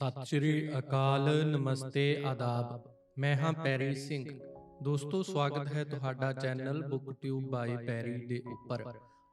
ਸਤਿ ਸ਼੍ਰੀ ਅਕਾਲ, ਨਮਸਤੇ, ਆਦਾਬ। ਮੈਂ ਹਾਂ ਪੈਰੀ ਸਿੰਘ। ਦੋਸਤੋ, ਸਵਾਗਤ ਹੈ ਤੁਹਾਡਾ ਚੈਨਲ ਬੁੱਕ ਟਿਊਬ ਬਾਈ ਪੈਰੀ ਦੇ ਉੱਪਰ।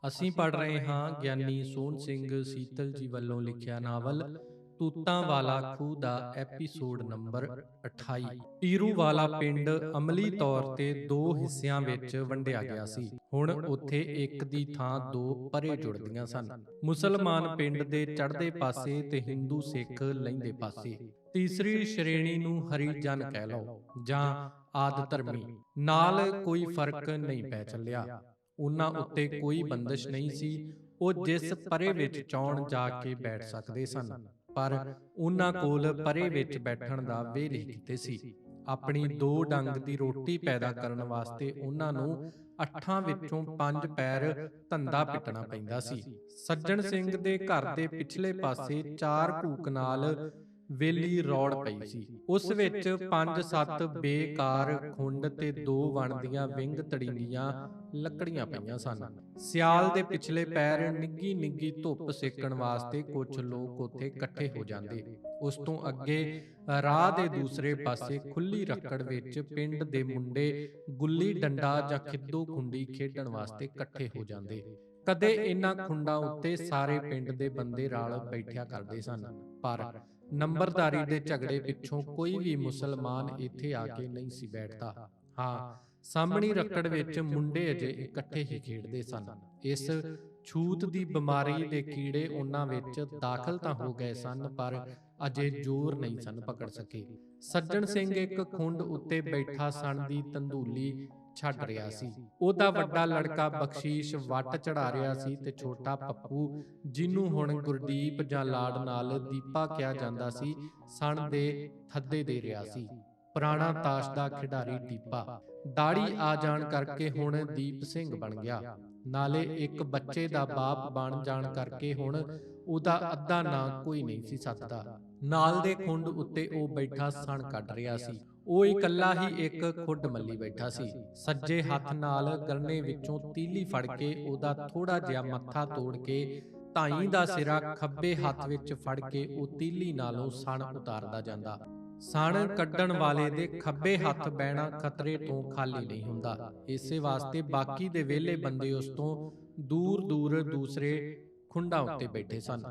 ਅਸੀਂ ਪੜ ਰਹੇ ਹਾਂ ਗਿਆਨੀ ਸੋਹਣ ਸਿੰਘ ਸੀਤਲ ਜੀ ਵੱਲੋਂ ਲਿਖਿਆ ਨਾਵਲ ਤੂਤਾਂ ਵਾਲਾ ਖੂਹ ਦਾ ਐਪੀਸੋਡ ਨੰਬਰ 28 ਪੀਰੂ ਵਾਲਾ ਪਿੰਡ ਅਮਲੀ ਤੌਰ ਤੇ ਦੋ ਹਿੱਸਿਆਂ ਵਿੱਚ ਵੰਡਿਆ ਗਿਆ ਸੀ। ਹੁਣ ਉੱਥੇ ਇੱਕ ਦੀ ਥਾਂ ਦੋ ਪਰੇ ਜੁੜਦੀਆਂ ਸਨ। ਮੁਸਲਮਾਨ ਪਿੰਡ ਦੇ ਚੜ੍ਹਦੇ ਪਾਸੇ ਤੇ ਹਿੰਦੂ ਸਿੱਖ ਲਹਿੰਦੇ ਪਾਸੇ। ਤੀਸਰੀ ਸ਼੍ਰੇਣੀ ਨੂੰ ਹਰੀਜਨ ਕਹਿ ਲਓ, ਜਾਂ ਆਦ ਧਰਮੀ। ਨਾਲ ਕੋਈ ਫ਼ਰਕ ਨਹੀਂ ਪੈ ਚੱਲਿਆ। ਉਹਨਾਂ ਉੱਤੇ ਕੋਈ ਬੰਦਸ਼ ਨਹੀਂ ਸੀ। ਉਹ ਜਿਸ ਪਰੇ ਵਿੱਚ ਚੌਣ ਜਾ ਕੇ ਬੈਠ ਸਕਦੇ ਸਨ। ਪਰ ਉਹਨਾਂ ਕੋਲ ਪਰੇ ਵਿੱਚ ਬੈਠਣ ਦਾ ਵੇਲੇ ਕੀਤੇ ਸੀ। ਆਪਣੀ ਦੋ ਡੰਗ ਦੀ ਰੋਟੀ ਪੈਦਾ ਕਰਨ ਵਾਸਤੇ ਉਹਨਾਂ ਨੂੰ ਅੱਠਾਂ ਵਿੱਚੋਂ ਪੰਜ ਪੈਰ ਧੰਦਾ ਪਿੱਟਣਾ ਪੈਂਦਾ ਸੀ। ਸੱਜਣ ਸਿੰਘ ਦੇ ਘਰ ਦੇ ਪਿਛਲੇ ਪਾਸੇ ਚਾਰ ਭੂਕ ਨਾਲ ਵੇਲੀ ਰੌੜ ਪਈ ਸੀ। ਉਸ ਵਿੱਚ ਪੰਜ ਸੱਤ ਬੇਕਾਰ ਖੁੰਡ ਤੇ ਦੋ ਵਣਦੀਆਂ ਵਿੰਗ ਤੜੀਆਂ ਲੱਕੜੀਆਂ ਪਈਆਂ ਸਨ। ਸਿਆਲ ਦੇ ਪਿਛਲੇ ਪੈਰ ਨਿੱਗੀ ਨਿੱਗੀ ਧੁੱਪ ਸੇਕਣ ਵਾਸਤੇ ਕੁਝ ਲੋਕ ਉੱਥੇ ਇਕੱਠੇ ਹੋ ਜਾਂਦੇ। ਉਸ ਤੋਂ ਅੱਗੇ ਰਾਹ ਦੇ ਦੂਸਰੇ ਪਾਸੇ ਖੁੱਲੀ ਰੱਕੜ ਵਿੱਚ ਪਿੰਡ ਦੇ ਮੁੰਡੇ ਗੁੱਲੀ ਡੰਡਾ ਜਾਂ ਖਿੱਦੋ ਖੁੰਡੀ ਖੇਡਣ ਵਾਸਤੇ ਇਕੱਠੇ ਹੋ ਜਾਂਦੇ। ਕਦੇ ਇਹਨਾਂ ਖੁੰਡਾਂ ਉੱਤੇ ਸਾਰੇ ਪਿੰਡ ਦੇ ਬੰਦੇ ਰਲ ਬੈਠਿਆ ਕਰਦੇ ਸਨ ਪਰ ਨੰਬਰਦਾਰੀ ਦੇ ਝਗੜੇ ਪਿੱਛੋਂ ਕੋਈ ਵੀ ਮੁਸਲਮਾਨ ਇੱਥੇ ਆ ਕੇ ਨਹੀਂ ਸੀ ਬੈਠਦਾ। ਹਾਂ ਸਾਹਮਣੀ ਰੱਕੜ ਵਿੱਚ ਮੁੰਡੇ ਅਜੇ ਇਕੱਠੇ ਹੀ ਖੇਡਦੇ ਸਨ। ਇਸ ਛੂਤ ਦੀ ਬਿਮਾਰੀ ਦੇ ਕੀੜੇ ਉਹਨਾਂ ਵਿੱਚ ਦਾਖਲ ਤਾਂ ਹੋ ਗਏ ਸਨ ਪਰ ਅਜੇ ਜ਼ੋਰ ਨਹੀਂ ਸਨ ਪਕੜ ਸਕੇ। ਸੱਜਣ ਸਿੰਘ ਇੱਕ ਖੁੰਡ ਉੱਤੇ ਬੈਠਾ ਸਣ ਦੀ ਤੰਦੂਲੀ ਛੱਡ ਰਿਹਾ ਸੀ। ਉਹਦਾ ਵੱਡਾ ਲੜਕਾ ਬਖਸ਼ੀਸ਼ ਵੱਟ ਚੜਾ ਰਿਹਾ ਸੀ ਤੇ ਛੋਟਾ ਪੱਪੂ ਜਿਹਨੂੰ ਹੁਣ ਗੁਰਦੀਪ ਜਾਂ ਲਾੜ ਨਾਲ ਦੀਪਾ ਕਿਹਾ ਜਾਂਦਾ ਸੀ ਸਣ ਦੇ ਥੱਦੇ ਦੇ ਰਿਹਾ ਸੀ। ਪੁਰਾਣਾ ਤਾਸ਼ ਦਾ ਖਿਡਾਰੀ ਦੀਪਾ। ਦਾੜੀ ਆ ਜਾਣ ਕਰਕੇ ਹੁਣ ਦੀਪ ਸਿੰਘ ਬਣ ਗਿਆ। ਨਾਲੇ ਇੱਕ ਬੱਚੇ ਦਾ ਬਾਪ ਬਣ ਜਾਣ ਕਰਕੇ ਹੁਣ ਉਹਦਾ ਅੱਧਾ ਨਾਂ ਕੋਈ ਨਹੀਂ ਸੀ ਸੱਤਦਾ ਨਾਲ ਦੇ ਖੁੰਡ ਉੱਤੇ ਉਹ ਬੈਠਾ ਸਣ ਕੱਢ ਰਿਹਾ ਸੀ। ਉਹ ਇਕੱਲਾ ਹੀ ਇੱਕ ਖੁੱਡ ਮੱਲੀ ਬੈਠਾ ਸੀ। ਸੱਜੇ ਹੱਥ ਨਾਲ ਗਰਨੇ ਵਿੱਚੋਂ ਤੀਲੀ ਫੜ ਕੇ ਉਹਦਾ ਥੋੜਾ ਜਿਹਾ ਮੱਥਾ ਤੋੜ ਕੇ ਧਾਈ ਦਾ ਸਿਰਾ ਖੱਬੇ ਹੱਥ ਵਿੱਚ ਫੜ ਕੇ ਉਹ ਤੀਲੀ ਨਾਲੋਂ ਸਣ ਉਤਾਰਦਾ ਜਾਂਦਾ ਸਣ ਕੱਢਣ ਵਾਲੇ ਦੇ ਖੱਬੇ ਹੱਥ ਬਹਿਣਾ ਖਤਰੇ ਤੋਂ ਖਾਲੀ ਨਹੀਂ ਹੁੰਦਾ। ਇਸੇ ਵਾਸਤੇ ਬਾਕੀ ਦੇ ਵਿਹਲੇ ਬੰਦੇ ਉਸ ਤੋਂ ਦੂਰ ਦੂਰ ਦੂਸਰੇ ਖੁੰਡਾਂ ਉੱਤੇ ਬੈਠੇ ਸਨ।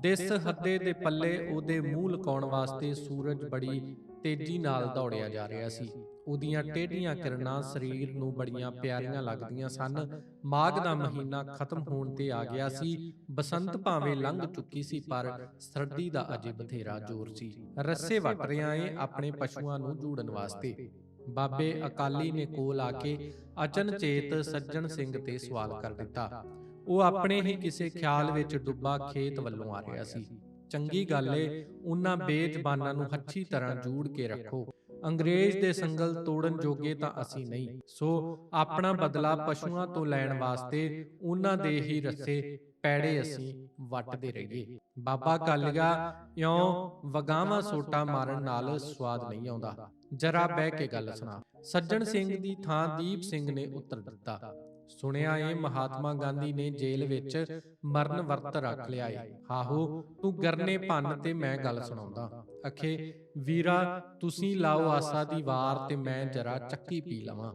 ਦਿਸ ਹੱਦੇ ਦੇ ਪੱਲੇ ਉਹਦੇ ਮੂੰਹ ਲਕਾਉਣ ਵਾਸਤੇ ਸੂਰਜ ਬੜੀ ਤੇਜ਼ੀ ਨਾਲ ਦੌੜਿਆ ਜਾ ਰਿਹਾ ਸੀ। ਉਹਦੀਆਂ ਟੇਢੀਆਂ ਕਿਰਨਾਂ ਸਰੀਰ ਨੂੰ ਬੜੀਆਂ ਪਿਆਰੀਆਂ ਲੱਗਦੀਆਂ ਸਨ। ਮਾਘ ਦਾ ਮਹੀਨਾ ਖਤਮ ਹੋਣ ਤੇ ਆ ਗਿਆ ਸੀ। ਬਸੰਤ ਭਾਵੇਂ ਲੰਘ ਚੁੱਕੀ ਸੀ ਪਰ ਸਰਦੀ ਦਾ ਅਜੇ ਬਥੇਰਾ ਜ਼ੋਰ ਸੀ। ਰੱਸੇ ਵੱਟ ਰਿਆਂ ਏ ਆਪਣੇ ਪਸ਼ੂਆਂ ਨੂੰ ਜੂੜਨ ਵਾਸਤੇ। ਬਾਬੇ ਅਕਾਲੀ ਨੇ ਕੋਲ ਆ ਕੇ ਅਚਨਚੇਤ ਸੱਜਣ ਸਿੰਘ ਤੇ ਸਵਾਲ ਕਰ ਦਿੱਤਾ। ਉਹ ਆਪਣੇ ਹੀ ਕਿਸੇ ਖਿਆਲ ਵਿੱਚ ਡੁੱਬਾ ਖੇਤ ਵੱਲੋਂ ਆ ਰਿਹਾ ਸੀ। ਚੰਗੀ ਗੱਲ ਏ ਉਹਨਾਂ ਬੇਜ਼ਬਾਨਾਂ ਨੂੰ ਹੱਛੀ ਤਰ੍ਹਾਂ ਜੂੜ ਕੇ ਰੱਖੋ। ਅੰਗਰੇਜ਼ ਦੇ ਸੰਗਲ ਤੋੜਨ ਜੋਗੇ ਤਾਂ ਅਸੀਂ ਨਹੀਂ। ਸੋ ਆਪਣਾ ਬਦਲਾ ਪਸ਼ੂਆਂ ਤੋਂ ਲੈਣ ਵਾਸਤੇ ਉਹਨਾਂ ਦੇ ਹੀ ਰੱਸੇ ਪੈੜੇ ਅਸੀਂ ਵੱਟਦੇ ਰਹੀਏ। ਬਾਬਾ ਕਾਲੀਆ ਇਉਂ ਵਗਾਵਾਂ ਸੋਟਾ ਮਾਰਨ ਨਾਲ ਸਵਾਦ ਨਹੀਂ ਆਉਂਦਾ। ਜਰਾ ਬਹਿ ਕੇ ਗੱਲ ਸੁਣਾ। ਸੱਜਣ ਸਿੰਘ ਦੀ ਥਾਂ ਦੀਪ ਸਿੰਘ ਨੇ ਉੱਤਰ ਦਿੱਤਾ। ਸੁਣਿਆ ਏ ਮਹਾਤਮਾ ਗਾਂਧੀ ਨੇ ਜੇਲ੍ਹ ਵਿੱਚ ਮਰਨ ਵਰਤ ਰੱਖ ਲਿਆ ਏ। ਹਾਹੋ ਤੂੰ ਗਰਨੇ ਭੰਨ ਤੇ ਮੈਂ ਗੱਲ ਸੁਣਾਉਂਦਾ। ਅਖੇ, ਵੀਰਾ, ਤੁਸੀਂ ਲਾਓ ਆਸਾ ਦੀ ਵਾਰ ਤੇ ਮੈਂ ਜਰਾ ਚੱਕੀ ਪੀ ਲਵਾਂ।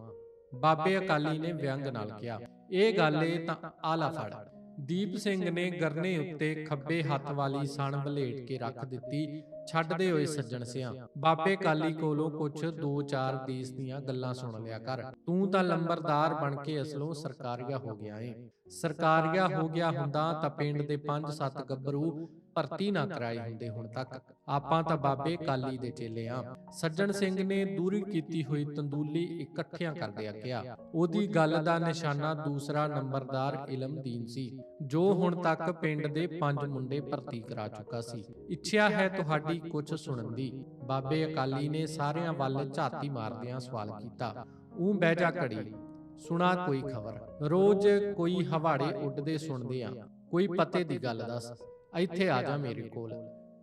ਬਾਬੇ ਅਕਾਲੀ ਨੇ ਵਿਅੰਗ ਨਾਲ ਕਿਹਾ, ਇਹ ਗੱਲ ਏ ਤਾਂ ਆਲਾ ਫੜ। ਦੀਪ ਸਿੰਘ ਨੇ ਗਰਨੇ ਉੱਤੇ ਖੱਬੇ ਹੱਥ ਵਾਲੀ ਸਣ ਵਲੇਟ ਕੇ ਰੱਖ ਦਿੱਤੀ। ਛੱਡਦੇ ਹੋਏ ਸੱਜਣ ਸਿਆਂ ਬਾਬੇ ਕਾਲੀ ਕੋਲੋਂ ਕੁਛ ਦੋ ਚਾਰ ਦੇਸ ਦੀਆਂ ਗੱਲਾਂ ਸੁਣ ਲਿਆ ਕਰ। ਤੂੰ ਤਾਂ ਲੰਬਰਦਾਰ ਬਣ ਕੇ ਅਸਲੋਂ ਸਰਕਾਰੀਆ ਹੋ ਗਿਆ ਏ। ਸਰਕਾਰੀਆ ਹੋ ਗਿਆ ਹੁੰਦਾ ਤਾਂ ਪਿੰਡ ਦੇ 5-7 ਗੱਭਰੂ ਭਰਤੀ ਨਾ ਕਰਾਏ ਹੁੰਦੇ ਹੁਣ ਤੱਕ। ਆਪਾਂ ਤਾਂ ਬਾਬੇ ਕਾਲੀ ਦੇ ਚੇਲੇ ਆ। ਸੱਜਣ ਸਿੰਘ ਨੇ ਦੂਰੀ ਕੀਤੀ ਹੋਈ ਤੰਦੂਲੀ ਇਕੱਠਿਆਂ ਕਰਦਿਆਂ ਕਿਹਾ ਉਹਦੀ ਗੱਲ ਦਾ ਨਿਸ਼ਾਨਾ ਦੂਸਰਾ ਨੰਬਰਦਾਰ ਇਲਮਦੀਨ ਸੀ ਜੋ ਹੁਣ ਤੱਕ ਪਿੰਡ ਦੇ ਪੰਜ ਮੁੰਡੇ ਭਰਤੀ ਕਰਾ ਚੁੱਕਾ ਸੀ। ਇੱਛਾ ਹੈ ਤੁਹਾਡੀ ਕੁਝ ਸੁਣਨ ਦੀ। ਬਾਬੇ ਅਕਾਲੀ ਨੇ ਸਾਰਿਆਂ ਵੱਲ ਝਾਤੀ ਮਾਰਦਿਆਂ ਸਵਾਲ ਕੀਤਾ। ਉਹ ਬਹਿ ਜਾ ਘੜੀ। ਸੁਣਾ ਕੋਈ ਖਬਰ ਰੋਜ਼ ਕੋਈ ਹਵਾੜੇ ਉੱਡਦੇ ਸੁਣਦੇ ਆ ਕੋਈ ਪਤੇ ਦੀ ਗੱਲ ਦੱਸ ਇੱਥੇ ਆ ਜਾ ਮੇਰੇ ਕੋਲ।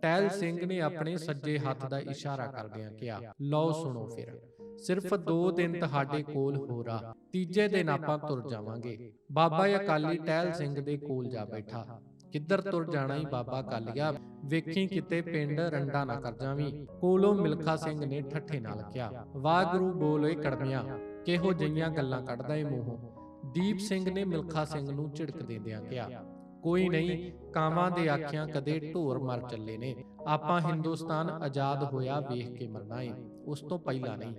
ਟੈਲ ਸਿੰਘ ਨੇ ਆਪਣੇ ਸੱਜੇ ਹੱਥ ਦਾ ਇਸ਼ਾਰਾ ਕਰਦਿਆਂ ਕਿਹਾ ਲਓ ਸੁਣੋ ਫਿਰ। ਸਿਰਫ 2 ਦਿਨ ਤੁਹਾਡੇ ਕੋਲ ਹੋਰਾ ਤੀਜੇ ਦਿਨ ਆਪਾਂ ਤੁਰ ਜਾਵਾਂਗੇ। ਬਾਬਾ ਅਕਾਲੀ ਟਹਿਲ ਸਿੰਘ ਦੇ ਕੋਲ ਜਾ ਬੈਠਾ। ਕਿੱਧਰ ਤੁਰ ਜਾਣਾ ਈ ਬਾਬਾ ਕਾਲੀਆ ਵੇਖੀ ਕਿਤੇ ਪਿੰਡ ਰੰਡਾ ਨਾ ਕਰ ਜਾਵੀਂ। ਕੋਲੋਂ ਮਿਲਖਾ ਸਿੰਘ ਨੇ ਠੱਠੇ ਨਾਲ ਕਿਹਾ ਵਾਹਿਗੁਰੂ ਬੋਲ ਓਏ ਕੜਮਿਆ ਕਿਹੋ ਜਿਹੀਆਂ ਗੱਲਾਂ ਕੱਢਦਾ ਏ ਮੂੰਹੋਂ ਦੀਪ ਸਿੰਘ ਨੇ ਮਿਲਖਾ ਸਿੰਘ ਨੂੰ ਝਿੜਕ ਦਿੰਦਿਆਂ ਕਿਹਾ ਕੋਈ ਨਹੀਂ ਕਾਵਾਂ ਦੇ ਆਖਿਆਂ ਕਦੇ ਢੋਰ ਮਰ ਚੱਲੇ ਨੇ। ਆਪਾਂ ਹਿੰਦੁਸਤਾਨ ਆਜ਼ਾਦ ਹੋਇਆ ਵੇਖ ਕੇ ਮਰਨਾ ਏ। ਉਸ ਤੋਂ ਪਹਿਲਾਂ ਨਹੀਂ।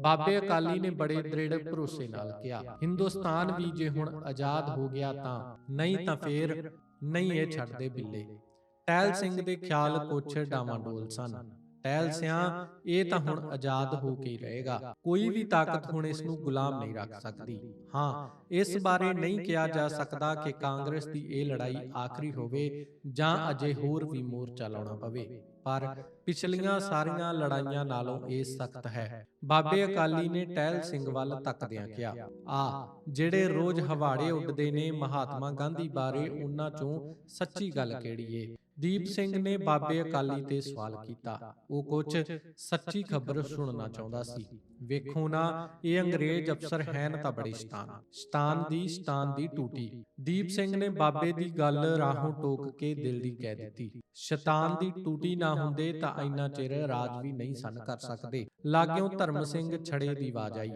ਬਾਬੇ ਅਕਾਲੀ ਨੇ ਬੜੇ ਦ੍ਰਿੜ ਭਰੋਸੇ ਨਾਲ ਕਿਹਾ। ਹਿੰਦੁਸਤਾਨ ਵੀ ਜੇ ਹੁਣ ਆਜ਼ਾਦ ਹੋ ਗਿਆ ਤਾਂ ਨਹੀਂ ਤਾਂ ਫੇਰ ਨਹੀਂ ਇਹ ਛੱਡਦੇ ਬਿੱਲੇ। ਟਹਿਲ ਸਿੰਘ ਦੇ ਖਿਆਲ ਕੁਛ ਡਾਵਾਂਡੋਲ ਸਨ। ਟਹਿਲ ਸਿਆਂ ਇਹ ਤਾਂ ਹੁਣ ਆਜ਼ਾਦ ਹੋ ਕੇ ਹੀ ਰਹੇਗਾ। ਕੋਈ ਵੀ ਤਾਕਤ ਹੁਣ ਇਸ ਨੂੰ ਗੁਲਾਮ ਨਹੀਂ ਰੱਖ ਸਕਦੀ। ਹਾਂ ਇਸ ਬਾਰੇ ਨਹੀਂ ਕਿਹਾ ਜਾ ਸਕਦਾ ਕਿ ਕਾਂਗਰਸ ਦੀ ਇਹ ਲੜਾਈ ਆਖਰੀ ਹੋਵੇ ਜਾਂ ਅਜੇ ਹੋਰ ਵੀ ਮੋਰਚਾ ਲਾਉਣਾ ਪਵੇ। ਪਰ ਪਿਛਲੀਆਂ ਸਾਰੀਆਂ ਲੜਾਈਆਂ ਨਾਲੋਂ ਇਹ ਸਖਤ ਹੈ। ਬਾਬੇ ਅਕਾਲੀ ਨੇ ਟਹਿਲ ਸਿੰਘ ਵੱਲ ਤੱਕਦਿਆਂ ਕਿਹਾ। ਆ ਜਿਹੜੇ ਰੋਜ਼ ਹਵਾੜੇ ਉੱਡਦੇ ਨੇ ਮਹਾਤਮਾ ਗਾਂਧੀ ਬਾਰੇ ਉਹਨਾਂ ਚੋਂ ਸੱਚੀ ਗੱਲ ਕਿਹੜੀ ਏ ਦੀਪ ਸਿੰਘ ਨੇ ਬਾਬੇ ਅਕਾਲੀ ਤੇ ਸਵਾਲ ਕੀਤਾ। ਉਹ ਕੁਝ ਸੱਚੀ ਖਬਰ ਸੁਣਨਾ ਚਾਹੁੰਦਾ ਸੀ। ਵੇਖੋ ਨਾ ਇਹ ਅੰਗਰੇਜ਼ ਅਫਸਰ ਹੈਨ ਤਾਂ ਬੜੇ ਸ਼ਤਾਨ। ਸ਼ਤਾਨ। ਦੀ ਸ਼ਤਾਨ ਦੀ ਟੂਟੀ। ਦੀਪ ਸਿੰਘ ਨੇ ਬਾਬੇ ਦੀ ਗੱਲ ਰਾਹੋਂ ਟੋਕ ਕੇ ਦਿਲ ਦੀ ਕਹਿ ਦਿੱਤੀ। ਸ਼ਤਾਨ ਦੀ ਟੂਟੀ ਨਾ ਹੁੰਦੇ ਤਾਂ ਇੰਨਾ ਚਿਰ ਰਾਜ ਵੀ ਨਹੀਂ ਸਨ ਕਰ ਸਕਦੇ। ਲਾਗਿਓ ਧਰਮ ਸਿੰਘ ਛੜੇ ਦੀ ਆਵਾਜ਼ ਆਈ।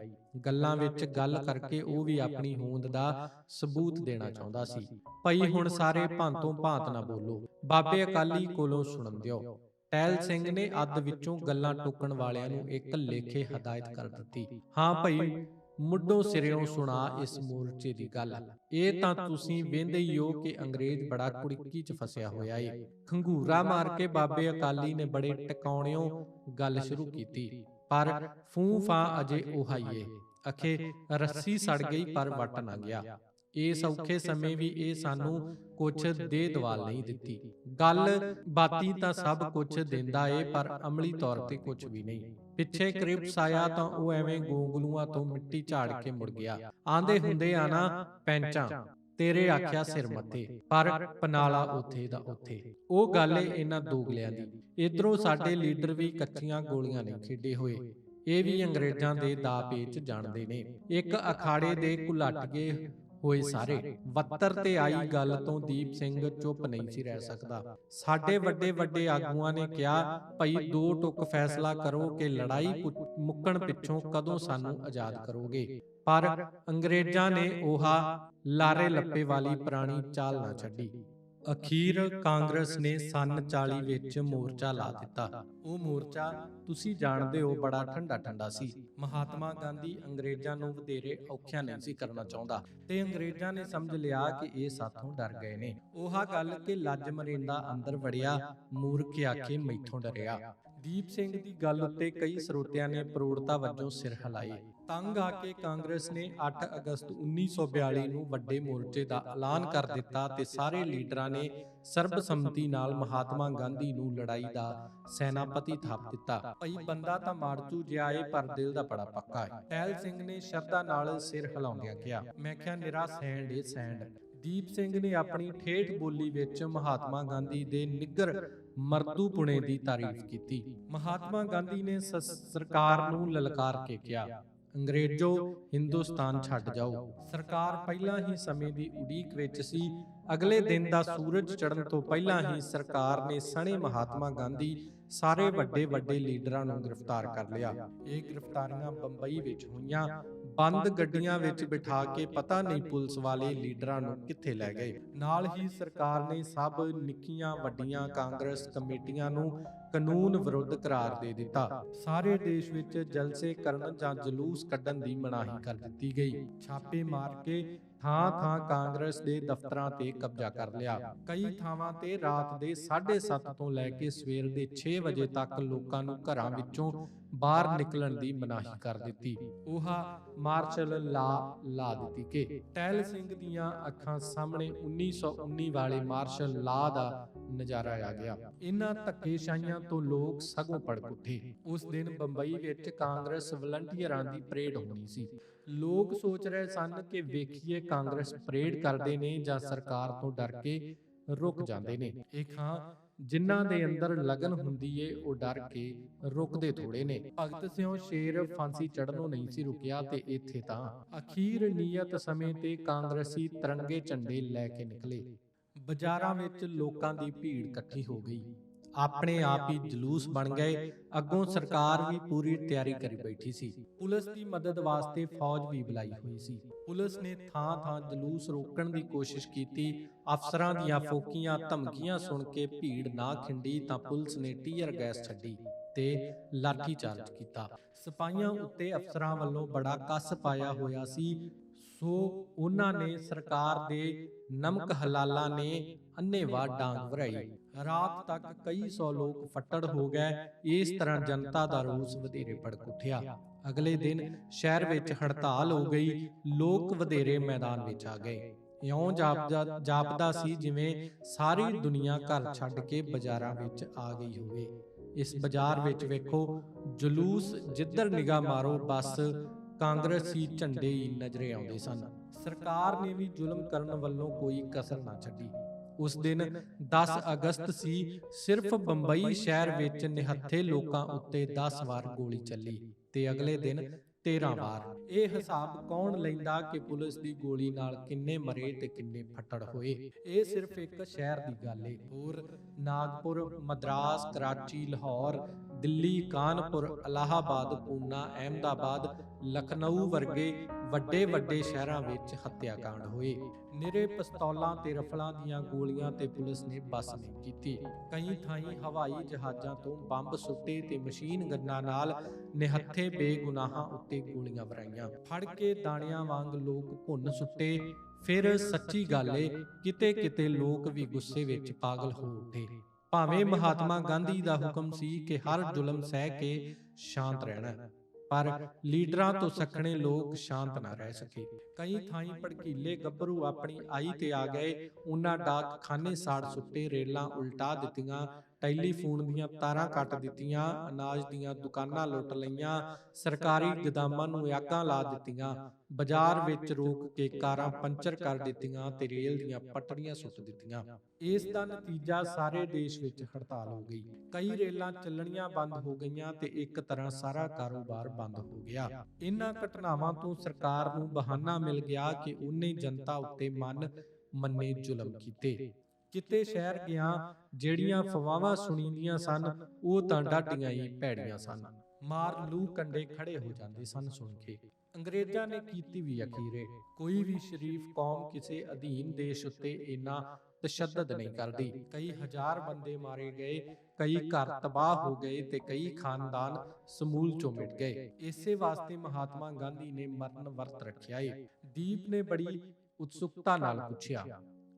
ਗੱਲਾਂ ਵਿੱਚ ਗੱਲ ਕਰਕੇ ਉਹ ਵੀ ਆਪਣੀ ਹੋਂਦ ਦਾ ਸਬੂਤ ਦੇਣਾ ਚਾਹੁੰਦਾ ਸੀ। ਭਈ ਹੁਣ ਸਾਰੇ ਭਾਂਤੋਂ ਭਾਂਤ ਨਾ ਬੋਲੋ। ਬਾਬੇ ਅਕਾਲੀ ਕੋਲੋਂ ਸੁਣਨ ਦਿਓ। ਟੈਲ ਸਿੰਘ ਨੇ ਅੱਧ ਵਿੱਚੋਂ ਗੱਲਾਂ ਟੋਕਣ ਵਾਲਿਆਂ ਨੂੰ ਇੱਕ ਲੇਖੇ ਹਦਾਇਤ ਕਰ ਦਿੱਤੀ। ਹਾਂ ਭਈ ਮੁੱਢੋਂ ਸਿਰਿਓਂ ਸੁਣਾ ਇਸ ਮੋਰਚੇ ਦੀ ਗੱਲ। ਇਹ ਤਾਂ ਤੁਸੀਂ ਵੇਂਦੇ ਹੀ ਹੋ ਕਿ ਅੰਗਰੇਜ਼ ਬੜਾ ਕੁੜਕੀ 'ਚ ਫਸਿਆ ਹੋਇਆ ਏ। ਖੰਗੂਰਾ ਮਾਰ ਕੇ ਬਾਬੇ ਅਕਾਲੀ ਨੇ ਬੜੇ ਟਿਕਾਉਣਿਓਂ ਗੱਲ ਸ਼ੁਰੂ ਕੀਤੀ। ਪਰ ਫੂੰ ਫਾਂ ਅਜੇ ਉਹਾਈਏ ਅਖੇ ਰੱਸੀ ਸੜ ਗਈ ਪਰ ਵਟ ਨਾ ਗਿਆ। ਇਸ ਔਖੇ ਸਮੇਂ ਵੀ ਇਹ ਸਾਨੂੰ ਕੁਛ ਦੇ ਦਵਾਲ ਨਹੀਂ ਦਿੱਤੀ। ਗੱਲ ਬਾਤੀ ਤਾਂ ਸਭ ਕੁਛ ਦਿੰਦਾ ਏ ਪਰ ਅਮਲੀ ਤੌਰ ਤੇ ਕੁਛ ਵੀ ਨਹੀਂ। ਪਿੱਛੇ ਕ੍ਰਿਪਸ ਆਇਆ ਤਾਂ ਉਹ ਐਵੇਂ ਗੋਂਗਲੂਆਂ ਤੋਂ ਮਿੱਟੀ ਝਾੜ ਕੇ ਮੁੜ ਗਿਆ। ਆਂਦੇ ਹੁੰਦੇ ਆ ਨਾ ਪੈਂਚਾਂ ਤੇਰੇ ਆਖਿਆ ਸਿਰ ਮੱਥੇ ਪਰ ਪਨਾਲਾ ਉੱਥੇ ਦਾ ਉੱਥੇ। ਉਹ ਗੱਲ ਏ ਇਹਨਾਂ ਦੋਗਲਿਆਂ ਦੀ। ਇਧਰੋਂ ਸਾਡੇ ਲੀਡਰ ਵੀ ਕੱਚੀਆਂ ਗੋਲੀਆਂ ਨਹੀਂ ਖੇਡੇ ਹੋਏ ਇਹ ਵੀ ਅੰਗਰੇਜ਼ਾਂ ਦੇ ਦਾ ਪੇਚ ਜਾਣਦੇ ਨੇ ਇੱਕ ਅਖਾੜੇ ਦੇ ਕੁਲੱਟਗੇ ਹੋਏ ਸਾਰੇ। ਵੱਤਰ ਤੇ ਆਈ ਗੱਲ ਤੋਂ ਦੀਪ ਸਿੰਘ ਚੁੱਪ ਨਹੀਂ ਸੀ ਰਹਿ ਸਕਦਾ। ਸਾਡੇ ਵੱਡੇ ਵੱਡੇ ਆਗੂਆਂ ਨੇ ਕਿਹਾ ਭਈ ਦੋ ਟੁਕ ਫੈਸਲਾ ਕਰੋ ਕਿ ਲੜਾਈ ਮੁੱਕਣ ਪਿੱਛੋਂ ਕਦੋਂ ਸਾਨੂੰ ਆਜ਼ਾਦ ਕਰੋਗੇ? ਪਰ ਅੰਗਰੇਜ਼ਾਂ ਨੇ ਉਹਾ ਲਾਰੇ ਲੱਪੇ ਵਾਲੀ ਪੁਰਾਣੀ ਚਾਲ ਨਾ ਛੱਡੀ। ਅਖੀਰ ਕਾਂਗਰਸ ਨੇ ਸਨ 40 ਵਿੱਚ ਮੋਰਚਾ ਲਾ ਦਿੱਤਾ। ਉਹ ਮੋਰਚਾ ਤੁਸੀਂ ਜਾਣਦੇ ਹੋ ਬੜਾ ਠੰਡਾ ਠੰਡਾ ਸੀ। ਮਹਾਤਮਾ ਗਾਂਧੀ ਅੰਗਰੇਜ਼ਾਂ ਨੂੰ ਵਧੇਰੇ ਔਖਿਆ ਨਹੀਂ ਸੀ ਕਰਨਾ ਚਾਹੁੰਦਾ ਤੇ ਅੰਗਰੇਜ਼ਾਂ ਨੇ ਸਮਝ ਲਿਆ ਕਿ ਇਹ ਸਾਥੋਂ ਡਰ ਗਏ ਨੇ। ਉਹਾ ਗੱਲ ਕਿ ਲੱਜ ਮਰਿੰਦਾ ਅੰਦਰ ਵੜਿਆ ਮੂਰਖ ਆਖੇ ਮੈਥੋਂ ਡਰਿਆ। ਦੀਪ ਸਿੰਘ ਦੀ ਗੱਲ ਉੱਤੇ ਕਈ ਸਰੋਤਿਆਂ ਨੇ ਪ੍ਰੋੜਤਾ ਵਜੋਂ ਸਿਰ ਹਿਲਾਏ। ਤੰਗ ਆ ਕੇ ਕਾਂਗਰਸ ਨੇ 8 ਅਗਸਤ 1942 ਨੂੰ ਵੱਡੇ ਮੋਰਚੇ ਦਾ ਐਲਾਨ ਕਰ ਦਿੱਤਾ ਤੇ ਸਾਰੇ ਲੀਡਰਾਂ ਨੇ ਸਰਬਸੰਮਤੀ ਨਾਲ ਮਹਾਤਮਾ ਗਾਂਧੀ ਨੂੰ ਲੜਾਈ ਦਾ ਸੈਨਾਪਤੀ ਥਾਪ ਦਿੱਤਾ। ਭਈ ਬੰਦਾ ਤਾਂ ਮਾਰਚੂ ਜਿਹਾ ਏ, ਪਰ ਦਿਲ ਦਾ ਬੜਾ ਪੱਕਾ ਹੈ ਟਹਿਲ ਸਿੰਘ ਨੇ ਸ਼ਰਧਾ ਨਾਲ ਸਿਰ ਹਿਲਾਉਂਦਿਆਂ ਕਿਹਾ, ਮੈਂ ਕਿਹਾ, ਨਿਰਾ ਸੈਂਡ ਏ, ਸੈਂਡ। ਦੀਪ ਸਿੰਘ ਨੇ ਆਪਣੀ ਠੇਠ ਬੋਲੀ ਵਿੱਚ ਮਹਾਤਮਾ ਗਾਂਧੀ ਦੇ ਨਿੱਗਰ ਮਰਦੂ ਪੁਣੇ ਦੀ ਤਾਰੀਫ ਕੀਤੀ। ਮਹਾਤਮਾ ਗਾਂਧੀ ਨੇ ਸਰਕਾਰ ਨੂੰ ਲਲਕਾਰ ਕੇ ਕਿਹਾ ਅੰਗਰੇਜ਼ੋ ਹਿੰਦੁਸਤਾਨ ਛੱਡ ਜਾਓ। ਸਰਕਾਰ ਪਹਿਲਾਂ ਹੀ ਸਮੇਂ ਦੀ ਉਡੀਕ ਵਿੱਚ ਸੀ। ਅਗਲੇ ਦਿਨ ਦਾ ਸੂਰਜ ਚੜ੍ਹਨ ਤੋਂ ਪਹਿਲਾਂ ਹੀ ਸਰਕਾਰ ਨੇ ਸਣੇ ਮਹਾਤਮਾ ਗਾਂਧੀ ਸਾਰੇ ਵੱਡੇ ਵੱਡੇ ਲੀਡਰਾਂ ਨੂੰ ਗ੍ਰਿਫਤਾਰ ਕਰ ਲਿਆ। ਇਹ ਗ੍ਰਿਫਤਾਰੀਆਂ ਬੰਬਈ ਵਿੱਚ ਹੋਈਆਂ। ਬੰਦ ਗੱਡੀਆਂ ਵਿੱਚ ਬਿਠਾ ਕੇ ਪਤਾ ਨਹੀਂ ਪੁਲਿਸ ਵਾਲੇ ਲੀਡਰਾਂ ਨੂੰ ਕਿੱਥੇ ਲੈ ਗਏ। ਨਾਲ ਹੀ ਸਰਕਾਰ ਨੇ ਸਭ ਨਿੱਕੀਆਂ ਵੱਡੀਆਂ ਕਾਂਗਰਸ ਕਮੇਟੀਆਂ ਨੂੰ ਕਾਨੂੰਨ ਵਿਰੁੱਧ ਕਰਾਰ ਦੇ ਦਿੱਤਾ। ਸਾਰੇ ਦੇਸ਼ ਵਿੱਚ ਜਲਸੇ ਕਰਨ ਜਾਂ ਜਲੂਸ ਕੱਢਣ ਦੀ ਮਨਾਹੀ ਕਰ ਦਿੱਤੀ ਗਈ। ਛਾਪੇ ਮਾਰ ਕੇ ਥਾਂ ਥਾਂ ਕਾਂਗਰਸ ਦੇ ਦਫ਼ਤਰਾਂ ਤੇ ਕਬਜ਼ਾ ਕਰ ਲਿਆ। ਕਈ ਥਾਵਾਂ ਤੇ ਰਾਤ ਦੇ 7:30 ਤੋਂ ਲੈ ਕੇ ਸਵੇਰ ਦੇ 6 ਵਜੇ ਤੱਕ ਲੋਕਾਂ ਨੂੰ ਘਰਾਂ ਵਿੱਚੋਂ ਬਾਹਰ ਨਿਕਲਣ ਦੀ ਮਨਾਹੀ ਕਰ ਦਿੱਤੀ। ਉਹਾ ਮਾਰਸ਼ਲ ਲਾ ਲਾ ਦਿੱਤੀ ਕਿ ਟਹਿਲ ਸਿੰਘ ਦੀਆਂ ਅੱਖਾਂ ਸਾਹਮਣੇ 1919 ਵਾਲੇ ਮਾਰਸ਼ਲ ਲਾ ਦਾ ਨਜ਼ਾਰਾ ਆ ਗਿਆ। ਇਹਨਾਂ ਧੱਕੇਸ਼ਾਹੀਆਂ ਤੋਂ ਲੋਕ ਸਗੋਂ ਪੜ ਉੱਠੇ। ਉਸ ਦਿਨ ਬੰਬਈ ਵਿੱਚ ਕਾਂਗਰਸ ਵਲੰਟੀਅਰਾਂ ਦੀ ਪਰੇਡ ਹੋਣੀ ਸੀ ਲੋਕ ਸੋਚ ਰਹੇ ਸਨ ਕਿ ਵੇਖੀਏ ਕਾਂਗਰਸ ਪਰੇਡ ਕਰਦੇ ਨੇ ਜਾਂ ਸਰਕਾਰ ਤੋਂ ਡਰ ਕੇ ਰੁਕ ਜਾਂਦੇ ਨੇ। ਇਹ ਖਾਂ ਜਿਨ੍ਹਾਂ ਦੇ ਅੰਦਰ ਲਗਨ ਹੁੰਦੀ ਏ ਉਹ ਡਰ ਕੇ ਰੁਕਦੇ ਥੋੜੇ ਨੇ। ਭਗਤ ਸਿਉ ਸ਼ੇਰ ਫਾਂਸੀ ਚੜਨੋਂ ਨਹੀਂ ਸੀ ਰੁਕਿਆ ਤੇ ਇੱਥੇ ਤਾਂ ਅਖੀਰ ਨੀਅਤ ਸਮੇਂ ਤੇ ਕਾਂਗਰਸੀ ਤਿਰੰਗੇ ਝੰਡੇ ਲੈ ਕੇ ਨਿਕਲੇ। ਬਾਜ਼ਾਰਾਂ ਵਿੱਚ ਲੋਕਾਂ ਦੀ ਭੀੜ ਇਕੱਠੀ ਹੋ ਗਈ। ਆਪਣੇ ਆਪ ਹੀ ਜਲੂਸ ਬਣ ਗਏ। ਅੱਗੋਂ ਸਰਕਾਰ ਵੀ ਪੂਰੀ ਤਿਆਰੀ ਕਰੀ ਬੈਠੀ ਸੀ। ਪੁਲਿਸ ਦੀ ਮਦਦ ਵਾਸਤੇ ਫੌਜ ਵੀ ਬੁਲਾਈ ਹੋਈ ਸੀ। ਪੁਲਿਸ ਨੇ ਥਾਂ-ਥਾਂ ਜਲੂਸ ਰੋਕਣ ਦੀ ਕੋਸ਼ਿਸ਼ ਕੀਤੀ। ਅਫਸਰਾਂ ਦੀਆਂ ਫੋਕੀਆਂ ਧਮਕੀਆਂ ਸੁਣ ਕੇ ਭੀੜ ਨਾ ਖਿੰਡੀ ਤਾਂ ਪੁਲਿਸ ਨੇ ਟੀਅਰ ਗੈਸ ਛੱਡੀ ਤੇ ਲਾਠੀ ਚਾਰਜ ਕੀਤਾ। ਸਿਪਾਹੀਆਂ ਉੱਤੇ ਅਫਸਰਾਂ ਵੱਲੋਂ ਬੜਾ ਕੱਸ ਪਾਇਆ ਹੋਇਆ ਸੀ। ਸੋ ਉਹਨਾਂ ਨੇ ਸਰਕਾਰ ਦੇ ਨਮਕ ਹਲਾਲਾਂ ਨੇ ਅੰਨੇਵਾਹ ਡਾਂਗ ਭਰਾਈ ਰਾਤ ਤੱਕ ਕਈ ਸੌ ਲੋਕ ਫੱਟੜ ਹੋ ਗਏ। ਇਸ ਤਰ੍ਹਾਂ ਜਨਤਾ ਦਾ ਰੋਸ ਵਧੇਰੇ ਭੜਕ ਉੱਠਿਆ। ਅਗਲੇ ਦਿਨ ਸ਼ਹਿਰ ਵਿੱਚ ਹੜਤਾਲ ਹੋ ਗਈ। ਲੋਕ ਵਧੇਰੇ ਮੈਦਾਨ ਵਿੱਚ ਆ ਗਏ। ਇਉਂ ਜਾਪਦਾ ਜਾਪਦਾ ਸੀ ਜਿਵੇਂ ਸਾਰੀ ਦੁਨੀਆ ਘਰ ਛੱਡ ਕੇ ਬਾਜ਼ਾਰਾਂ ਵਿੱਚ ਆ ਗਈ ਹੋਵੇ। ਇਸ ਬਾਜ਼ਾਰ ਵਿੱਚ ਵੇਖੋ, ਜਲੂਸ ਜਿੱਧਰ ਨਿਗਾਹ ਮਾਰੋ, ਬਸ ਕਾਂਗਰਸੀ ਝੰਡੇ ਹੀ ਨਜ਼ਰੇ ਆਉਂਦੇ ਸਨ। ਸਰਕਾਰ ਨੇ ਵੀ ਜ਼ੁਲਮ ਕਰਨ ਵੱਲੋਂ ਕੋਈ ਕਸਰ ਨਾ ਛੱਡੀ। ਉਸ ਦਿਨ 10 ਅਗਸਤ ਸੀ ਸਿਰਫ ਬੰਬਈ ਸ਼ਹਿਰ ਵਿੱਚ ਨਿਹੱਥੇ ਲੋਕਾਂ ਉੱਤੇ 10 ਵਾਰ ਗੋਲੀ ਚੱਲੀ। ਤੇ ਅਗਲੇ ਦਿਨ 13 ਵਾਰ। ਇਹ ਹਿਸਾਬ ਕੌਣ ਲੈਂਦਾ ਕਿ ਪੁਲਿਸ ਦੀ ਗੋਲੀ ਨਾਲ ਕਿੰਨੇ ਮਰੇ ਤੇ ਕਿੰਨੇ ਫੱਟੜ ਹੋਏ? ਇਹ ਸਿਰਫ ਇੱਕ ਸ਼ਹਿਰ ਦੀ ਗੱਲ ਏ। ਹੋਰ ਨਾਗਪੁਰ, ਮਦਰਾਸ, ਕਰਾਚੀ, ਲਾਹੌਰ, ਦਿੱਲੀ, ਕਾਨਪੁਰ, ਅਲਾਹਾਬਾਦ, ਪੂਨਾ, ਅਹਿਮਦਾਬਾਦ, ਲਖਨਊ ਵਰਗੇ ਵੱਡੇ ਵੱਡੇ ਸ਼ਹਿਰਾਂ ਵਿੱਚ ਹੱਤਿਆਕਾਂਡ ਹੋਏ। ਨਿਰੇ ਪਿਸਤੌਲਾਂ ਤੇ ਰਫਲਾਂ ਦੀਆਂ ਗੋਲੀਆਂ ਤੇ ਪੁਲਿਸ ਨੇ ਬਸ ਨਹੀਂ ਕੀਤੀ। ਕਈ ਥਾਈਂ ਹਵਾਈ ਜਹਾਜ਼ਾਂ ਤੋਂ ਬੰਬ ਸੁੱਟੇ ਤੇ ਮਸ਼ੀਨ ਗੰਨਾਂ ਨਾਲ ਨਿਹੱਥੇ ਬੇਗੁਨਾਹਾਂ ਉੱਤੇ ਗੋਲੀਆਂ ਵਰਾਈਆਂ। ਫੜ ਕੇ ਦਾਣਿਆਂ ਵਾਂਗ ਲੋਕ ਭੁੰਨ ਸੁੱਟੇ। ਫਿਰ ਸੱਚੀ ਗੱਲ ਏ ਕਿਤੇ ਕਿਤੇ ਲੋਕ ਵੀ ਗੁੱਸੇ ਵਿੱਚ ਪਾਗਲ ਹੋ ਉੱਠੇ। ਭਾਵੇਂ ਮਹਾਤਮਾ ਗਾਂਧੀ ਦਾ ਹੁਕਮ ਸੀ ਕਿ ਹਰ ਜ਼ੁਲਮ ਸਹਿ ਕੇ ਸ਼ਾਂਤ ਰਹਿਣਾ। ਪਰ ਲੀਡਰਾਂ ਤੋਂ ਸਖਣੇ ਲੋਕ ਸ਼ਾਂਤ ਨਾ ਰਹਿ ਸਕੇ। ਕਈ ਥਾਈਂ ਭੜਕੀਲੇ ਗੱਭਰੂ ਆਪਣੀ ਆਈ ਤੇ ਆ ਗਏ ਉਹਨਾਂ ਡਾਕ ਖਾਨੇ ਸਾੜ ਸੁੱਟੇ ਰੇਲਾਂ ਉਲਟਾ ਦਿੱਤੀਆਂ ਟੈਲੀਫੋਨ ਦੀਆਂ ਤਾਰਾਂ ਕੱਟ ਦਿੱਤੀਆਂ, ਅਨਾਜ ਦੀਆਂ ਦੁਕਾਨਾਂ ਲੁੱਟ ਲਈਆਂ, ਸਰਕਾਰੀ ਗਦਾਮਾਂ ਨੂੰ ਅੱਗਾਂ ਲਾ ਦਿੱਤੀਆਂ, ਬਾਜ਼ਾਰ ਵਿੱਚ ਰੋਕ ਕੇ ਕਾਰਾਂ ਪੰਚਰ ਕਰ ਦਿੱਤੀਆਂ ਤੇ ਰੇਲ ਦੀਆਂ ਪਟੜੀਆਂ ਸੁੱਟ ਦਿੱਤੀਆਂ। ਇਸ ਦਾ ਨਤੀਜਾ ਸਾਰੇ ਦੇਸ਼ ਵਿੱਚ ਹੜਤਾਲ ਹੋ ਗਈ। ਕਈ ਰੇਲਾਂ ਚੱਲਣੀਆਂ ਬੰਦ ਹੋ ਗਈਆਂ ਤੇ ਇੱਕ ਤਰ੍ਹਾਂ ਸਾਰਾ ਕਾਰੋਬਾਰ ਬੰਦ ਹੋ ਗਿਆ। ਇਹਨਾਂ ਘਟਨਾਵਾਂ ਤੋਂ ਸਰਕਾਰ ਨੂੰ ਬਹਾਨਾ ਮਿਲ ਗਿਆ ਕਿ ਉਹਨੇ ਜਨਤਾ ਉੱਤੇ ਮਨ ਮੰਨੇ ਜ਼ੁਲਮ ਕੀਤੇ। ਕਿਤੇ ਸ਼ਹਿਰ ਗਿਆ ਜਿਹੜੀਆਂ ਫਵਾਵਾਂ ਸੁਣੀਂਦੀਆਂ ਸਨ ਉਹ ਤਾਂ ਡਾਢੀਆਂ ਹੀ ਭੈੜੀਆਂ ਸਨ। ਮਾਰ ਲੂ ਕੰਡੇ ਖੜੇ ਹੋ ਜਾਂਦੇ ਸਨ ਸੁਣ ਕੇ। ਅੰਗਰੇਜ਼ਾਂ ਨੇ ਕੀਤੀ ਵੀ ਅਖੀਰੇ। ਕੋਈ ਵੀ ਸ਼ਰੀਫ ਕੌਮ ਕਿਸੇ ਅਧੀਨ ਦੇਸ਼ ਉੱਤੇ ਇੰਨਾ ਤਸ਼ੱਦਦ ਨਹੀਂ ਕਰਦੀ। ਕਈ ਹਜ਼ਾਰ ਬੰਦੇ ਮਾਰੇ ਗਏ ਕਈ ਘਰ ਤਬਾਹ ਹੋ ਗਏ ਤੇ ਕਈ ਖਾਨਦਾਨ ਸਮੂਲ ਚੋਂ ਮਿਟ ਗਏ। ਇਸੇ ਵਾਸਤੇ ਮਹਾਤਮਾ ਗਾਂਧੀ ਨੇ ਮਰਨ ਵਰਤ ਰੱਖਿਆ ਏ। ਦੀਪ ਨੇ ਬੜੀ ਉਤਸੁਕਤਾ ਨਾਲ ਪੁੱਛਿਆ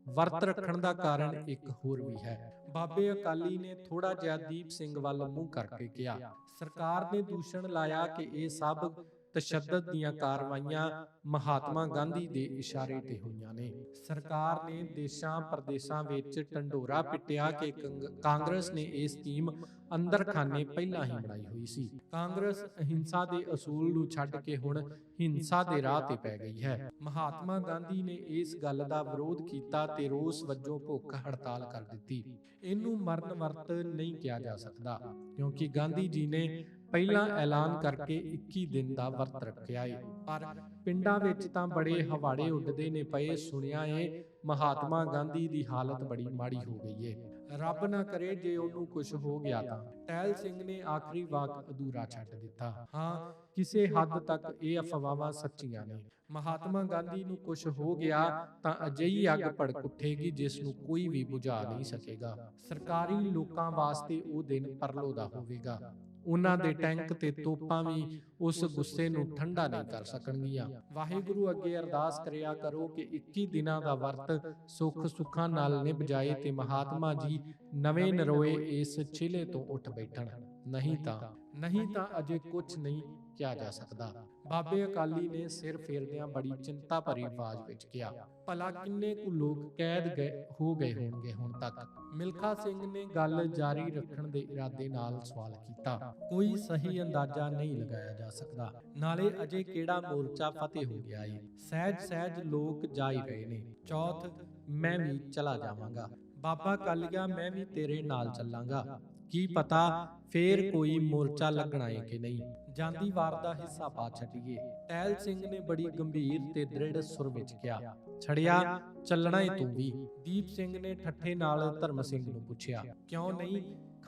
ਵਰਤ ਰੱਖਣ ਦਾ ਕਾਰਨ ਇੱਕ ਹੋਰ ਵੀ ਹੈ। ਬਾਬੇ ਅਕਾਲੀ ਨੇ ਥੋੜਾ ਜਿਹਾ ਦੀਪ ਸਿੰਘ ਵੱਲ ਮੂੰਹ ਕਰਕੇ ਕਿਹਾ, ਸਰਕਾਰ ਨੇ ਦੂਸ਼ਣ ਲਾਇਆ ਕਿ ਇਹ ਸਭ ਤਸ਼ੱਦਦ ਦੀਆਂ ਕਾਰਵਾਈਆਂ ਮਹਾਤਮਾ ਗਾਂਧੀ ਦੇ ਇਸ਼ਾਰੇ ਤੇ ਹੋਈਆਂ ਨੇ। ਸਰਕਾਰ ਨੇ ਦੇਸ਼ਾਂ ਪ੍ਰਦੇਸ਼ਾਂ ਵਿੱਚ ਢੰਡੋਰਾ ਪਿੱਟਿਆ ਕਿ ਕੰਗ- ਕਾਂਗਰਸ ਨੇ ਇਹ ਸਕੀਮ ਅੰਦਰਖਾਨੇ ਪਹਿਲਾਂ ਹੀ ਬਣਾਈ ਹੋਈ ਸੀ। ਕਾਂਗਰਸ ਅਹਿੰਸਾ ਦੇ ਅਸੂਲ ਨੂੰ ਛੱਡ ਕੇ ਹੁਣ ਹਿੰਸਾ ਦੇ ਰਾਹ ਤੇ ਪੈ ਗਈ ਹੈ। ਮਹਾਤਮਾ ਗਾਂਧੀ ਨੇ ਇਸ ਗੱਲ ਦਾ ਵਿਰੋਧ ਕੀਤਾ ਤੇ ਰੋਸ ਵਜੋਂ ਭੁੱਖ ਹੜਤਾਲ ਕਰ ਦਿੱਤੀ। ਇਹਨੂੰ ਮਰਨ ਵਰਤ ਨਹੀਂ ਕਿਹਾ ਜਾ ਸਕਦਾ ਕਿਉਂਕਿ ਗਾਂਧੀ ਜੀ ਨੇ ਪਹਿਲਾਂ ਐਲਾਨ ਕਰਕੇ 21 ਦਿਨ ਦਾ ਵਰਤ ਰੱਖਿਆ ਏ ਪਰ ਪਿੰਡਾਂ ਵਿੱਚ ਤਾਂ ਬੜੇ ਹਵਾੜੇ ਉੱਡਦੇ ਨੇ ਪਏ ਸੁਣਿਆ ਏ ਮਹਾਤਮਾ ਗਾਂਧੀ ਦੀ ਹਾਲਤ ਬੜੀ ਮਾੜੀ ਹੋ ਗਈ ਏ। ਰੱਬ ਨਾ ਕਰੇ ਜੇ ਉਹਨੂੰ ਕੁਝ ਹੋ ਗਿਆ ਤਾਂ। ਟਹਿਲ ਸਿੰਘ ਨੇ ਆਖਰੀ ਵਾਕ ਅਧੂਰਾ ਛੱਡ ਦਿੱਤਾ। ਹਾਂ ਕਿਸੇ ਹੱਦ ਤੱਕ ਇਹ ਅਫਵਾਹਾਂ ਸੱਚੀਆਂ ਨੇ। ਮਹਾਤਮਾ ਗਾਂਧੀ ਨੂੰ ਕੁਝ ਹੋ ਗਿਆ ਤਾਂ ਅਜਿਹੀ ਅੱਗ ਭੜਕ ਉੱਠੇਗੀ ਜਿਸ ਨੂੰ ਕੋਈ ਵੀ ਬੁਝਾ ਨਹੀਂ ਸਕੇਗਾ। ਸਰਕਾਰੀ ਲੋਕਾਂ ਵਾਸਤੇ ਉਹ ਦਿਨ ਪਰਲੋ ਦਾ ਹੋਵੇਗਾ। ਉਹਨਾਂ ਦੇ ਟੈਂਕ ਤੇ ਤੋਪਾਂ ਵੀ ਉਸ ਗੁੱਸੇ ਨੂੰ ਠੰਡਾ ਨਹੀਂ ਕਰ ਸਕਣਗੀਆਂ। ਵਾਹਿਗੁਰੂ ਅੱਗੇ ਅਰਦਾਸ ਕਰਿਆ ਕਰੋ ਕਿ 21 ਦਿਨਾਂ ਦਾ ਵਰਤ ਸੁੱਖ ਸੁੱਖਾਂ ਨਾਲ ਨਿਭ ਜਾਏ ਤੇ ਮਹਾਤਮਾ ਜੀ ਨਵੇਂ ਨਰੋਏ ਇਸ ਛਿਲੇ ਤੋਂ ਉੱਠ ਬੈਠਣ। ਨਹੀਂ ਤਾਂ ਨਹੀਂ ਤਾਂ ਅਜੇ ਕੁਝ ਨਹੀਂ ਕਿਹਾ ਜਾ ਸਕਦਾ। ਬਾਬੇ ਅਕਾਲੀ ਨੇ ਸਿਰ ਫੇਰਦਿਆਂ ਬੜੀ ਚਿੰਤਾ ਭਰੀ ਆਵਾਜ਼ ਵਿੱਚ ਕਿਹਾ, ਭਲਾ ਕਿੰਨੇ ਕੁ ਲੋਕ ਕੈਦ ਗਏ, ਹੋ ਗਏ ਹੋਣਗੇ ਹੁਣ ਤੱਕ? ਮਿਲਖਾ ਸਿੰਘ ਨੇ ਗੱਲ ਜਾਰੀ ਰੱਖਣ ਦੇ ਇਰਾਦੇ ਨਾਲ ਸਵਾਲ ਕੀਤਾ, ਕੋਈ ਸਹੀ ਅੰਦਾਜ਼ਾ ਨਹੀਂ ਲਗਾਇਆ ਜਾ ਸਕਦਾ। ਨਾਲੇ ਅਜੇ ਕਿਹੜਾ ਮੋਰਚਾ ਫਤਿਹ ਹੋ ਗਿਆ ਏ? ਸਹਿਜ ਸਹਿਜ ਲੋਕ ਜਾ ਹੀ ਰਹੇ ਨੇ। ਚੌਥ, ਮੈਂ ਵੀ ਚਲਾ ਜਾਵਾਂਗਾ। ਬਾਬਾ ਕਾਲੀਆ, ਮੈਂ ਵੀ ਤੇਰੇ ਨਾਲ ਚੱਲਾਂਗਾ। ਕੀ ਪਤਾ ਫੇਰ ਕੋਈ ਮੋਰਚਾ ਲੱਗਣਾ ਏ ਕਿ ਨਹੀਂ? ਜਾਂਦੀ ਵਾਰ ਦਾ ਹਿੱਸਾ ਪਾ ਛੱਡੀਏ। ਟੈਲ ਸਿੰਘ ਨੇ ਬੜੀ ਗੰਭੀਰ ਤੇ ਦ੍ਰਿੜ ਸੁਰ ਵਿੱਚ ਕਿਹਾ, ਛੜਿਆ, ਚੱਲਣਾ ਏ ਤੂੰ ਵੀ। ਦੀਪ ਸਿੰਘ ਨੇ ਠੱਠੇ ਨਾਲ ਧਰਮ ਸਿੰਘ ਨੂੰ ਪੁੱਛਿਆ, ਕਿਉਂ ਨਹੀਂ?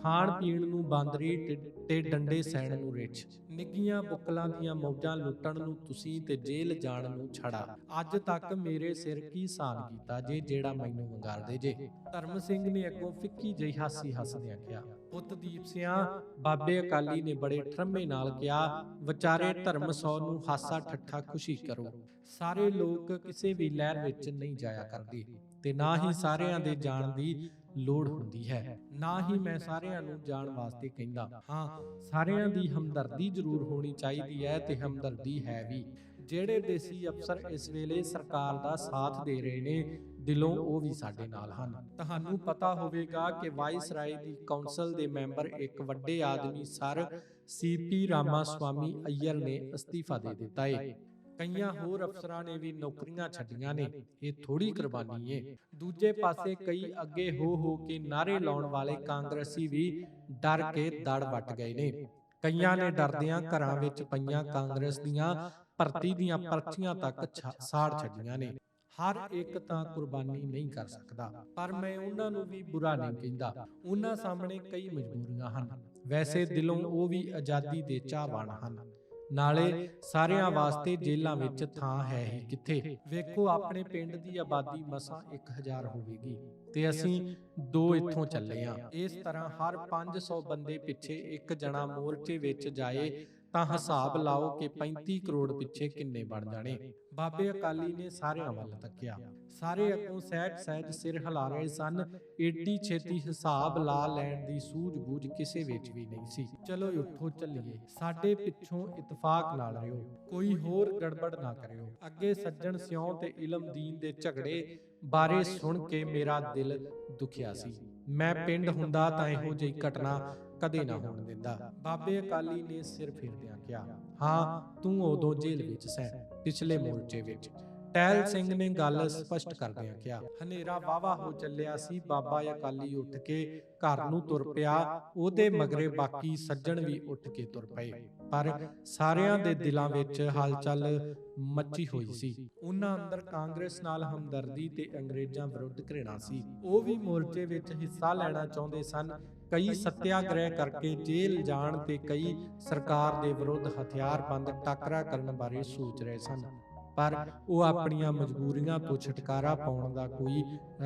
ਖਾਣ ਪੀਣ ਨੂੰ ਬਾਂਦਰੀ ਤੇ- ਡੰਡੇ ਸੈਣ ਨੂੰ ਰਿਛ। ਨਿੱਗੀਆਂ ਬੁੱਕਲਾਂ ਦੀਆਂ ਮੌਜਾਂ ਲੁੱਟਣ ਨੂੰ ਤੁਸੀਂ ਤੇ ਜੇਲ੍ਹ ਜਾਣ ਨੂੰ ਛੜਾ। ਅੱਜ ਤੱਕ ਮੇਰੇ ਸਿਰ ਕੀ ਸਾਨ ਕੀਤਾ ਜੇ, ਜਿਹੜਾ ਮੈਨੂੰ ਵੰਗਾਰਦੇ ਜੇ? ਧਰਮ ਸਿੰਘ ਨੇ ਅੱਗੋਂ ਫਿੱਕੀ ਜਿਹੀ ਹਾਸੀ ਹੱਸਦਿਆਂ ਕਿਹਾ, ਪੁੱਤ ਦੀਪ ਸਿਆਂ, ਬਾਬੇ ਅਕਾਲੀ ਨੇ ਬੜੇ ਠਰਮੇ ਨਾਲ ਕਿਹਾ, ਵਿਚਾਰੇ ਧਰਮ ਸੌ ਨੂੰ ਹਾਸਾ ਠੱਠਾ ਖੁਸ਼ੀ ਕਰੋ। ਸਾਰੇ ਲੋਕ ਕਿਸੇ ਵੀ ਲਹਿਰ ਵਿੱਚ ਨਹੀਂ ਜਾਇਆ ਕਰਦੇ, ਤੇ ਨਾ ਹੀ ਸਾਰਿਆਂ ਦੇ ਜਾਣ ਦੀ ਲੋੜ ਹੁੰਦੀ ਹੈ। ਨਾ ਹੀ ਮੈਂ ਸਾਰਿਆਂ ਨੂੰ ਜਾਣ ਵਾਸਤੇ ਕਹਿੰਦਾ ਹਾਂ ਸਾਰਿਆਂ ਦੀ ਹਮਦਰਦੀ ਜ਼ਰੂਰ ਹੋਣੀ ਚਾਹੀਦੀ ਹੈ ਤੇ ਹਮਦਰਦੀ ਹੈ ਵੀ। ਜਿਹੜੇ ਦੇਸੀ ਅਫਸਰ ਇਸ ਵੇਲੇ ਸਰਕਾਰ ਦਾ ਸਾਥ ਦੇ ਰਹੇ ਨੇ ਦਿਲੋਂ ਉਹ ਵੀ ਸਾਡੇ ਨਾਲ ਹਨ। ਤੁਹਾਨੂੰ ਪਤਾ ਹੋਵੇਗਾ ਕਿ ਵਾਇਸਰਾਏ ਦੀ ਕੌਂਸਲ ਦੇ ਮੈਂਬਰ ਇੱਕ ਵੱਡੇ ਆਦਮੀ sir C P Ramaswami Iyer ਨੇ ਅਸਤੀਫਾ ਦੇ ਦਿੱਤਾ ਏ। ਕਈਆਂ ਹੋਰ ਅਫਸਰਾਂ ਨੇ ਵੀ ਨੌਕਰੀਆਂ ਛੱਡੀਆਂ ਨੇ। ਇਹ ਥੋੜੀ ਕੁਰਬਾਨੀ ਏ ਦੂਜੇ ਪਾਸੇ ਕਈ ਅੱਗੇ ਹੋ ਹੋ ਕੇ ਨਾਰੇ ਲਾਉਣ ਵਾਲੇ ਕਾਂਗਰਸੀ ਵੀ ਡਰ ਕੇ ਦੜ ਵੱਟ ਗਏ ਨੇ। ਕਈਆਂ ਨੇ ਡਰਦਿਆਂ ਘਰਾਂ ਵਿੱਚ ਪਈਆਂ ਕਾਂਗਰਸ ਦੀਆਂ ਭਰਤੀ ਦੀਆਂ ਪਰਚੀਆਂ ਤੱਕ ਸਾੜ ਛੱਡੀਆਂ ਨੇ। ਹਰ ਇੱਕ ਤਾਂ ਕੁਰਬਾਨੀ ਨਹੀਂ ਕਰ ਸਕਦਾ। ਪਰ ਮੈਂ ਉਹਨਾਂ ਨੂੰ ਵੀ ਬੁਰਾ ਨਹੀਂ ਕਹਿੰਦਾ। ਉਹਨਾਂ ਸਾਹਮਣੇ ਕਈ ਮਜਬੂਰੀਆਂ ਹਨ। ਵੈਸੇ ਦਿਲੋਂ ਉਹ ਵੀ ਆਜ਼ਾਦੀ ਦੇ ਚਾਹਵਾਨ ਹਨ ਨਾਲੇ ਸਾਰਿਆਂ ਵਾਸਤੇ ਜੇਲ੍ਹਾਂ ਵਿੱਚ ਥਾਂ ਹੈ ਹੀ ਕਿੱਥੇ? ਵੇਖੋ ਆਪਣੇ ਪਿੰਡ ਦੀ ਆਬਾਦੀ ਮਸਾਂ 1000 ਹੋਵੇਗੀ। ਤੇ ਅਸੀਂ ਦੋ ਇੱਥੋਂ ਚੱਲੇ ਆ ਇਸ ਤਰ੍ਹਾਂ ਹਰ 500 ਬੰਦੇ ਪਿੱਛੇ ਇੱਕ ਜਣਾ ਮੋਰਚੇ ਵਿੱਚ ਜਾਏ ਤਾਂ ਹਿਸਾਬ ਲਾਓ ਕਿ 35 ਕਰੋੜ ਪਿੱਛੇ ਕਿੰਨੇ ਬਣ ਜਾਣੇ। ਬਾਬੇ ਅਕਾਲੀ ਨੇ ਸਾਰਿਆਂ ਵੱਲ ਤੱਕਿਆ। ਸਾਰੇ ਅੱਗੋਂ ਸਹਿਜ ਸਹਿਜ ਸਿਰ ਹਿਲਾ ਰਹੇ ਸਨ। ਏਡੀ ਛੇਤੀ ਹਿਸਾਬ ਲਾ ਲੈਣ ਦੀ ਸੂਝ-ਬੂਝ ਕਿਸੇ ਵਿੱਚ ਵੀ ਨਹੀਂ ਸੀ। ਚਲੋ ਉੱਠੋ ਚੱਲੀਏ। ਸਾਡੇ ਪਿੱਛੋਂ ਇਤਫਾਕ ਨਾਲ ਰਿਓ। ਕੋਈ ਹੋਰ ਗੜਬੜ ਨਾ ਕਰਿਓ। ਅੱਗੇ ਸੱਜਣ ਸਿਉਂ ਤੇ ਇਲਮਦੀਨ ਦੇ ਝਗੜੇ ਬਾਰੇ ਸੁਣ ਕੇ ਮੇਰਾ ਦਿਲ ਦੁਖਿਆ ਸੀ। ਮੈਂ ਪਿੰਡ ਹੁੰਦਾ ਤਾਂ ਇਹੋ ਜਿਹੀ ਘਟਨਾ ਕਦੇ ਨਾ ਹੋਣ ਦਿੰਦਾ। ਬਾਬੇ ਅਕਾਲੀ ਨੇ ਸਿਰ ਫੇਰਦਿਆਂ ਕਿਹਾ ਹਾਂ ਤੂੰ ਉਦੋਂ ਜੇਲ੍ਹ ਵਿੱਚ ਸੈਂ ਪਿਛਲੇ ਮੋਰਚੇ ਵਿੱਚ। ਟਹਿਲ ਸਿੰਘ ਨੇ ਗੱਲ ਸਪਸ਼ਟ ਕਰਦਿਆਂ ਕਿਹਾ ਹਨੇਰਾ ਵਾਵਾ ਹੋ ਚੱਲਿਆ ਸੀ ਬਾਬਾ ਅਕਾਲੀ ਉੱਠ ਕੇ ਘਰ ਨੂੰ ਤੁਰ ਪਿਆ ਉਹਦੇ ਮਗਰੇ ਬਾਕੀ ਸੱਜਣ ਵੀ ਉੱਠ ਕੇ ਤੁਰ ਪਏ। ਪਰ ਸਾਰਿਆਂ ਦੇ ਦਿਲਾਂ ਵਿੱਚ ਹਲਚਲ ਮੱਚੀ ਹੋਈ ਸੀ। ਉਹਨਾਂ ਅੰਦਰ ਕਾਂਗਰਸ ਨਾਲ ਹਮਦਰਦੀ ਤੇ ਅੰਗਰੇਜ਼ਾਂ ਵਿਰੁੱਧ ਘ੍ਰਿਣਾ ਸੀ। ਉਹ ਵੀ ਮੋਰਚੇ ਵਿੱਚ ਹਿੱਸਾ ਲੈਣਾ ਚਾਹੁੰਦੇ ਸਨ ਕਈ ਸੱਤਿਆਗ੍ਰਹਿ ਕਰਕੇ ਜੇਲ੍ਹ ਜਾਣ ਤੇ ਕਈ ਸਰਕਾਰ ਦੇ ਵਿਰੁੱਧ ਹਥਿਆਰਬੰਦ ਟਾਕਰਾ ਕਰਨ ਬਾਰੇ ਸੋਚ ਰਹੇ ਸਨ। ਪਰ ਉਹ ਆਪਣੀਆਂ ਮਜਬੂਰੀਆਂ ਤੋਂ ਛੁਟਕਾਰਾ ਪਾਉਣ ਦਾ ਕੋਈ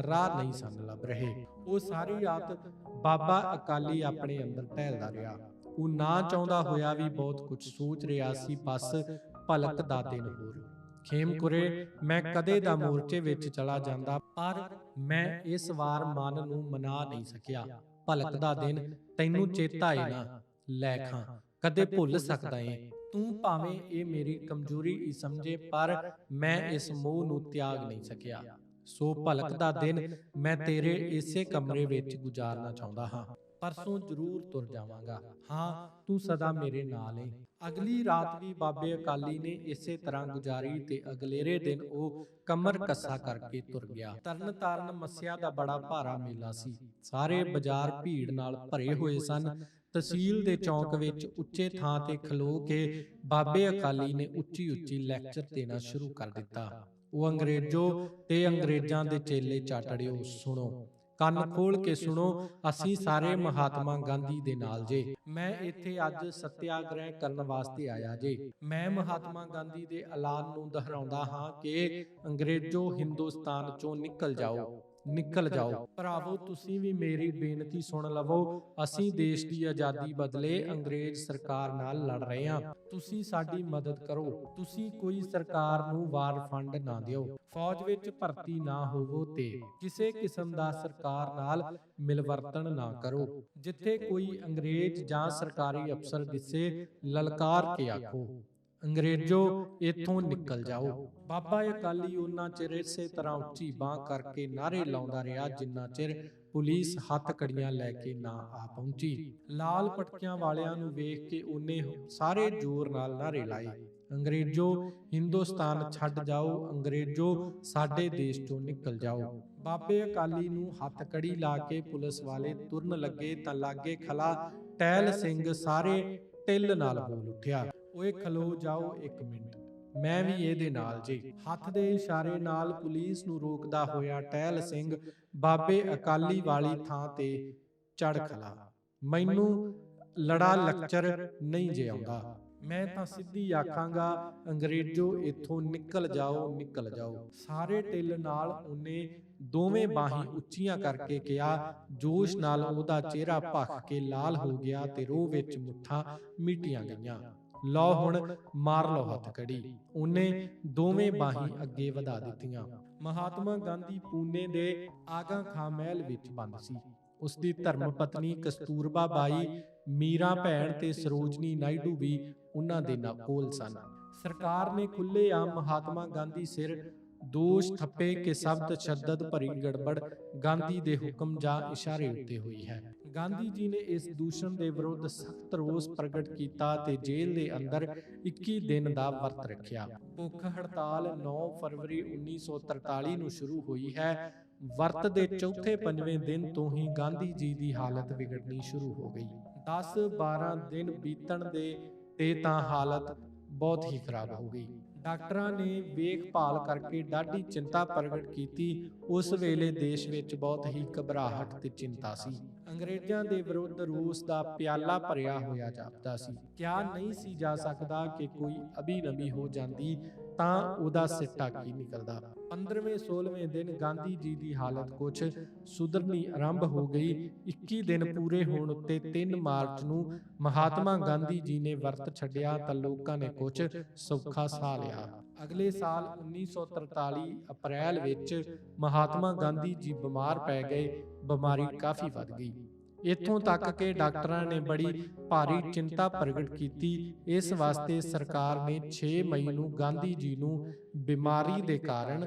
ਰਾਹ ਨਹੀਂ ਸਨ ਲੱਭ ਰਹੇ। ਉਹ ਸਾਰੀ ਰਾਤ ਬਾਬਾ ਅਕਾਲੀ ਆਪਣੇ ਅੰਦਰ ਟਹਿਲਦਾ ਰਿਹਾ। ਉਹ ਨਾ ਚਾਹੁੰਦਾ ਹੋਇਆ ਵੀ ਬਹੁਤ ਕੁਝ ਸੋਚ ਰਿਹਾ ਸੀ ਬਸ ਭਲਕ ਦਾ ਦਿਨ ਹੋਰ ਖੇਮਕੁਰੇ ਮੈਂ ਕਦੇ ਦਾ ਮੋਰਚੇ ਵਿੱਚ ਚਲਾ ਜਾਂਦਾ ਪਰ ਮੈਂ ਇਸ ਵਾਰ ਮਨ ਨੂੰ ਮਨਾ ਨਹੀਂ ਸਕਿਆ। ਭਲਕ ਦਾ ਦਿਨ ਤੈਨੂੰ ਚੇਤਾ ਏ ਨਾ। ਲੈ ਖਾਂ ਕਦੇ ਭੁੱਲ ਸਕਦਾ ਏ। ਤੂੰ ਭਾਵੇਂ ਇਹ ਮੇਰੀ ਕਮਜ਼ੋਰੀ ਹੀ ਸਮਝੇ ਪਰ ਮੈਂ ਇਸ ਮੋਹ ਨੂੰ ਤਿਆਗ ਨਹੀਂ ਸਕਿਆ। ਸੋ ਭਲਕ ਦਾ ਦਿਨ ਮੈਂ ਤੇਰੇ ਇਸੇ ਕਮਰੇ ਵਿੱਚ ਗੁਜ਼ਾਰਨਾ ਚਾਹੁੰਦਾ ਹਾਂ। ਪਰਸੋਂ ਜ਼ਰੂਰ ਤੁਰ ਜਾਵਾਂਗਾ। ਹਾਂ ਤੂੰ ਸਦਾ ਮੇਰੇ ਨਾਲ ਏ। ਅਗਲੀ ਰਾਤ ਵੀ ਬਾਬੇ ਅਕਾਲੀ ਨੇ ਇਸੇ ਤਰ੍ਹਾਂ ਗੁਜ਼ਾਰੀ ਤੇ ਅਗਲੇਰੇ ਦਿਨ ਉਹ ਕਮਰ ਕੱਸਾ ਕਰਕੇ ਤੁਰ ਗਿਆ। ਤਰਨ ਤਾਰਨ ਮੱਸਿਆ ਦਾ ਬੜਾ ਭਾਰਾ ਮੇਲਾ ਸੀ। ਸਾਰੇ ਬਾਜ਼ਾਰ ਭੀੜ ਨਾਲ ਭਰੇ ਹੋਏ ਸਨ। ਤਹਿਸੀਲ ਦੇ ਚੌਂਕ ਵਿੱਚ ਉੱਚੇ ਥਾਂ ਤੇ ਖਲੋ ਕੇ ਬਾਬੇ ਅਕਾਲੀ ਨੇ ਉੱਚੀ ਉੱਚੀ ਲੈਕਚਰ ਦੇਣਾ ਸ਼ੁਰੂ ਕਰ ਦਿੱਤਾ। ਉਹ ਅੰਗਰੇਜ਼ੋ ਤੇ ਅੰਗਰੇਜ਼ਾਂ ਦੇ ਚੇਲੇ ਚਾਟੜਿਓ, ਸੁਣੋ। ਕੰਨ ਖੋਲ ਕੇ ਸੁਣੋ ਅਸੀਂ ਸਾਰੇ ਮਹਾਤਮਾ ਗਾਂਧੀ ਦੇ ਨਾਲ ਜੇ। ਮੈਂ ਇੱਥੇ ਅੱਜ ਸਤਿਆਗ੍ਰਹਿ ਕਰਨ ਵਾਸਤੇ ਆਇਆ ਜੇ। ਮੈਂ ਮਹਾਤਮਾ ਗਾਂਧੀ ਦੇ ਐਲਾਨ ਨੂੰ ਦੁਹਰਾਉਂਦਾ ਹਾਂ ਕਿ ਅੰਗਰੇਜ਼ੋ ਹਿੰਦੁਸਤਾਨ ਚੋਂ ਨਿਕਲ ਜਾਓ। ਨਿਕਲ ਜਾਓ। ਭਰਾਵੋ ਤੁਸੀਂ ਵੀ ਮੇਰੀ ਬੇਨਤੀ ਸੁਣ ਲਵੋ। ਅਸੀਂ ਦੇਸ਼ ਦੀ ਆਜ਼ਾਦੀ ਬਦਲੇ ਅੰਗਰੇਜ਼ ਸਰਕਾਰ ਨਾਲ ਲੜ ਰਹੇ ਹਾਂ। ਤੁਸੀਂ ਸਾਡੀ ਮਦਦ ਕਰੋ। ਤੁਸੀਂ ਕੋਈ ਸਰਕਾਰ ਨੂੰ ਵਾਰ ਫੰਡ ਨਾ ਦਿਓ। ਫੌਜ ਵਿੱਚ ਭਰਤੀ ਨਾ ਹੋਵੋ ਤੇ ਕਿਸੇ ਕਿਸਮ ਦਾ ਸਰਕਾਰ ਨਾਲ ਮਿਲਵਰਤਨ ਨਾ ਕਰੋ। ਜਿੱਥੇ ਕੋਈ ਅੰਗਰੇਜ਼ ਜਾਂ ਸਰਕਾਰੀ ਅਫਸਰ ਦਿਸੇ ਲਲਕਾਰ ਕੇ ਆਖੋ। ਅੰਗਰੇਜ਼ੋ ਇੱਥੋਂ ਨਿਕਲ ਜਾਓ। ਬਾਬਾ ਅਕਾਲੀ ਉਹਨਾਂ ਚਿਰ ਇਸੇ ਤਰ੍ਹਾਂ ਉੱਚੀ ਬਾਹ ਕਰਕੇ ਨਾਰੇ ਲਾਉਂਦਾ ਰਿਹਾ ਜਿੰਨਾ ਚਿਰ ਪੁਲਿਸ ਹੱਥ ਕੜੀਆਂ ਲੈ ਕੇ ਨਾ ਆ ਪਹੁੰਚੀ। ਲਾਲ ਪਟਕਿਆਂ ਵਾਲਿਆਂ ਨੂੰ ਵੇਖ ਕੇ ਉਹਨੇ ਸਾਰੇ ਜ਼ੋਰ ਨਾਲ ਨਾਰੇ ਲਾਏ। ਅੰਗਰੇਜ਼ੋ ਹਿੰਦੁਸਤਾਨ ਛੱਡ ਜਾਓ। ਅੰਗਰੇਜ਼ੋ ਸਾਡੇ ਦੇਸ਼ ਚੋਂ ਨਿਕਲ ਜਾਓ। ਬਾਬੇ ਅਕਾਲੀ ਨੂੰ ਹੱਥ ਕੜੀ ਲਾ ਕੇ ਪੁਲਿਸ ਵਾਲੇ ਤੁਰਨ ਲੱਗੇ ਤਾਂ ਲਾਗੇ ਖਲਾ ਟਹਿਲ ਸਿੰਘ ਸਾਰੇ ਟਿੱਲ ਨਾਲ ਬੋਲ ਉੱਠਿਆ। ਓਏ ਖਲੋ ਜਾਓ ਇੱਕ ਮਿੰਟ। ਮੈਂ ਵੀ ਇਹਦੇ ਨਾਲ ਜੀ। ਹੱਥ ਦੇ ਇਸ਼ਾਰੇ ਨਾਲ ਪੁਲਿਸ ਨੂੰ ਰੋਕਦਾ ਹੋਇਆ ਟਹਿਲ ਸਿੰਘ ਬਾਬੇ ਅਕਾਲੀ ਵਾਲੀ ਥਾਂ ਤੇ ਚੜ ਖਲਾ। ਮੈਨੂੰ ਲੜਾ ਲੈਕਚਰ ਨਹੀਂ ਜੇ ਆਉਂਦਾ। ਮੈਂ ਤਾਂ ਸਿੱਧੀ ਆਖਾਂਗਾ, ਅੰਗਰੇਜ਼ੋ ਇੱਥੋਂ ਨਿਕਲ ਜਾਓ ਨਿਕਲ ਜਾਓ। ਸਾਰੇ ਟਿੱਲ ਨਾਲ ਉਹਨੇ ਦੋਵੇਂ ਬਾਹੀਂ ਉੱਚੀਆਂ ਕਰਕੇ ਕਿਹਾ, ਜੋਸ਼ ਨਾਲ ਉਹਦਾ ਚਿਹਰਾ ਭਖ ਕੇ ਲਾਲ ਹੋ ਗਿਆ ਤੇ ਰੋਹ ਵਿੱਚ ਮੁੱਠਾਂ ਮੀਟੀਆਂ ਗਈਆਂ। ਲਓ ਹੁਣ ਮਾਰ ਲਓ ਹੱਥ ਕੜੀ। ਉਹਨੇ ਦੋਵੇਂ ਬਾਹੀਂ ਅੱਗੇ ਵਧਾ ਦਿੱਤੀਆਂ। ਮਹਾਤਮਾ ਗਾਂਧੀ ਪੂਨੇ ਦੇ ਆਗਾ ਖਾਂ ਮਹਿਲ ਵਿੱਚ ਬੰਦ ਸੀ। ਉਸ ਦੀ ਧਰਮ ਪਤਨੀ ਕਸਤੂਰਬਾ ਬਾਈ ਮੀਰਾ ਭੈਣ ਤੇ ਸਰੋਜਨੀ ਨਾਇਡੂ ਵੀ ਉਹਨਾਂ ਦੇ ਨਾਲ ਕੋਲ ਸਨ। ਸਰਕਾਰ ਨੇ ਖੁੱਲ੍ਹੇਆਮ ਮਹਾਤਮਾ ਗਾਂਧੀ ਸਿਰ ਦੋਸ਼ ਥੱਪੇ ਕਿ ਸਭ ਤਸ਼ੱਦਦ ਭਰੀ ਗੜਬੜ ਗਾਂਧੀ ਦੇ ਹੁਕਮ ਜਾਂ ਇਸ਼ਾਰੇ ਉੱਤੇ ਹੋਈ ਹੈ। ਗਾਂਧੀ ਜੀ ਨੇ ਇਸ ਦੂਸ਼ਣ ਦੇ ਵਿਰੁੱਧ ਸਖਤ ਰੋਸ ਪ੍ਰਗਟ ਕੀਤਾ ਤੇ ਜੇਲ੍ਹ ਦੇ ਅੰਦਰ 21 ਦਿਨ ਦਾ ਵਰਤ ਰੱਖਿਆ। ਭੁੱਖ ਹੜਤਾਲ 9 ਫਰਵਰੀ 1943 ਨੂੰ ਸ਼ੁਰੂ ਹੋਈ ਹੈ। ਵਰਤ ਦੇ ਚੌਥੇ ਪੰਜਵੇਂ ਦਿਨ ਤੋਂ ਹੀ ਗਾਂਧੀ ਜੀ ਦੀ ਹਾਲਤ ਵਿਗੜਨੀ ਸ਼ੁਰੂ ਹੋ ਗਈ। 10-12 ਦਿਨ ਬੀਤਣ ਦੇ ਤੇ ਤਾਂ ਹਾਲਤ ਬਹੁਤ ਹੀ ਖਰਾਬ ਹੋ ਗਈ। ਡਾਕਟਰਾਂ ਨੇ ਵੇਖਭਾਲ ਕਰਕੇ ਡਾਢੀ ਚਿੰਤਾ ਪ੍ਰਗਟ ਕੀਤੀ। ਉਸ ਵੇਲੇ ਦੇਸ਼ ਵਿੱਚ ਬਹੁਤ ਹੀ ਘਬਰਾਹਟ ਤੇ ਚਿੰਤਾ ਸੀ। ਅੰਗਰੇਜ਼ਾਂ ਦੇ ਵਿਰੁੱਧ ਰੂਸ ਦਾ ਪਿਆਲਾ ਭਰਿਆ ਹੋਇਆ ਜਾਪਦਾ ਸੀ। ਕਿਆ ਨਹੀਂ ਸੀ ਜਾ ਸਕਦਾ ਕਿ ਕੋਈ ਅਭਿਨਵੀ ਹੋ ਜਾਂਦੀ, ਤਾਂ ਉਹਦਾ ਸਿੱਟਾ ਕੀ ਨਿਕਲਦਾ। 15ਵੇਂ 16ਵੇਂ ਦਿਨ ਗਾਂਧੀ ਜੀ ਦੀ ਹਾਲਤ ਕੁਝ ਸੁਧਰਨੀ ਆਰੰਭ ਹੋ ਗਈ। 21 ਦਿਨ ਪੂਰੇ ਹੋਣ ਉੱਤੇ 3 ਮਾਰਚ ਨੂੰ ਮਹਾਤਮਾ ਗਾਂਧੀ ਜੀ ਨੇ ਵਰਤ ਛੱਡਿਆ ਤਾਂ ਲੋਕਾਂ ਨੇ ਕੁਝ ਸੌਖਾ ਸਾਹ ਲਿਆ। ਅਗਲੇ ਸਾਲ 1943 ਅਪ੍ਰੈਲ ਵਿੱਚ ਮਹਾਤਮਾ ਗਾਂਧੀ ਜੀ ਬਿਮਾਰ ਪੈ ਗਏ, ਬਿਮਾਰੀ ਕਾਫੀ ਵੱਧ ਗਈ। ਇੱਥੋਂ ਤੱਕ ਕਿ ਡਾਕਟਰਾਂ ਨੇ ਬੜੀ ਭਾਰੀ ਚਿੰਤਾ ਪ੍ਰਗਟ ਕੀਤੀ। ਇਸ ਵਾਸਤੇ ਸਰਕਾਰ ਨੇ 6 ਮਈ ਨੂੰ ਗਾਂਧੀ ਜੀ ਨੂੰ ਬਿਮਾਰੀ ਦੇ ਕਾਰਨ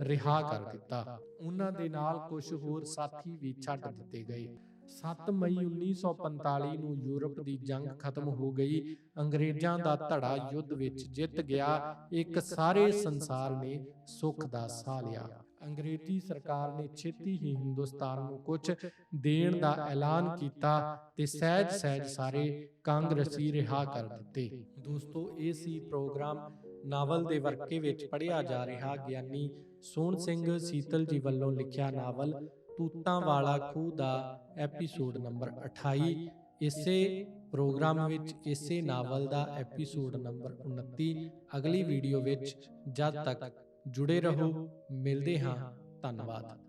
ਰਿਹਾ ਕਰ ਦਿੱਤਾ। ਉਹਨਾਂ ਦੇ ਨਾਲ ਕੁਝ ਹੋਰ ਸਾਥੀ ਵੀ ਛੱਡ ਦਿੱਤੇ ਗਏ। 7 ਮਈ 1945 ਨੂੰ ਯੂਰਪ ਦੀ ਜੰਗ ਖਤਮ ਹੋ ਗਈ। ਅੰਗਰੇਜ਼ਾਂ ਦਾ ਧੜਾ ਯੁੱਧ ਵਿੱਚ ਜਿੱਤ ਗਿਆ। ਇੱਕ ਸਾਰੇ ਸੰਸਾਰ ਨੇ ਸੁੱਖ ਦਾ ਸਾਹ ਲਿਆ। ਅੰਗਰੇਜ਼ੀ ਸਰਕਾਰ ਨੇ ਛੇਤੀ ਹੀ ਹਿੰਦੁਸਤਾਨ ਨੂੰ ਕੁਝ ਦੇਣ ਦਾ ਐਲਾਨ ਕੀਤਾ ਤੇ ਸਹਿਜ ਸਹਿਜ ਸਾਰੇ ਕਾਂਗਰਸੀ ਰਿਹਾ ਕਰ ਦਿੱਤੇ। ਦੋਸਤੋ, ਇਹ ਸੀ ਪ੍ਰੋਗਰਾਮ ਨਾਵਲ ਦੇ ਵਰਕੇ ਵਿੱਚ ਪੜ੍ਹਿਆ ਜਾ ਰਿਹਾ ਗਿਆਨੀ ਸੋਹਣ ਸਿੰਘ ਸੀਤਲ ਜੀ ਵੱਲੋਂ ਲਿਖਿਆ ਨਾਵਲ ਤੂਤਾਂ ਵਾਲਾ ਖੂਹ ਦਾ ਐਪੀਸੋਡ ਨੰਬਰ 28 ਇਸੇ ਪ੍ਰੋਗਰਾਮ ਵਿੱਚ ਇਸੇ ਨਾਵਲ ਦਾ ਐਪੀਸੋਡ ਨੰਬਰ 29 ਅਗਲੀ ਵੀਡੀਓ ਵਿੱਚ ਜਦ ਤੱਕ ਜੁੜੇ ਰਹੋ, ਮਿਲਦੇ ਹਾਂ। ਧੰਨਵਾਦ।